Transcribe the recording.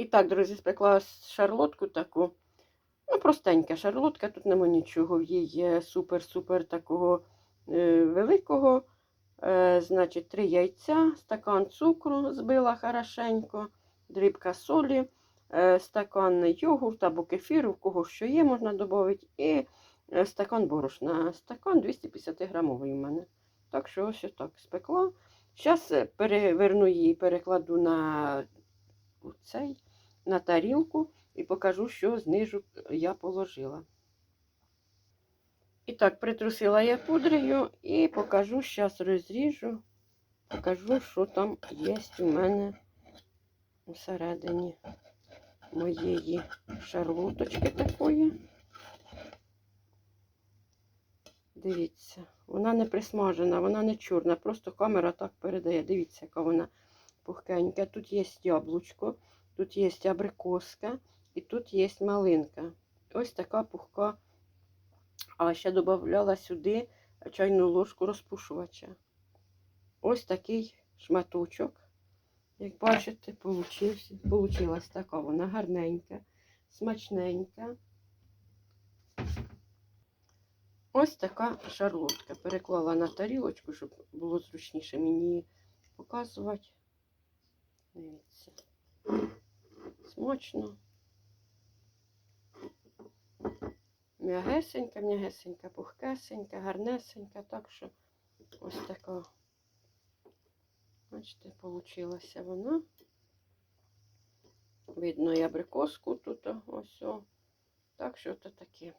І так, друзі, спекла шарлотку таку. Ну, простенька шарлотка, тут нема нічого. В їй є супер-супер такого е, великого. Е, значить, три яйця, стакан цукру збила хорошенько, дрібка солі, е, стакан йогурт або кефіру, в кого що є, можна додати. І е, стакан борошна. Стакан 250 грамовий у мене. Так що ось так спекла. Зараз переверну її, перекладу на цей, на тарілку і покажу, що знижу я положила. І так, притрусила я пудрею і покажу, зараз розріжу, покажу, що там є у мене всередині моєї шарлоточки такої. Дивіться, вона не присмажена, вона не чорна, просто камера так передає. Дивіться, яка вона пухкенька. Тут є яблучко, тут є абрикоска і тут є малинка. Ось така пухка. А ще додавала сюди чайну ложку розпушувача. Ось такий шматочок. Як бачите, получилась така вона гарненька, смачненька. Ось така шарлотка. Переклала на тарілочку, щоб було зручніше мені її показувати. Дивіться. Смачно. М'ягесенька, м'ягесенька, пухкесенька, гарнесенька. Так що ось така. Бачите, получилася вона. Видно і абрикоску тут ось. О. Так що це таке.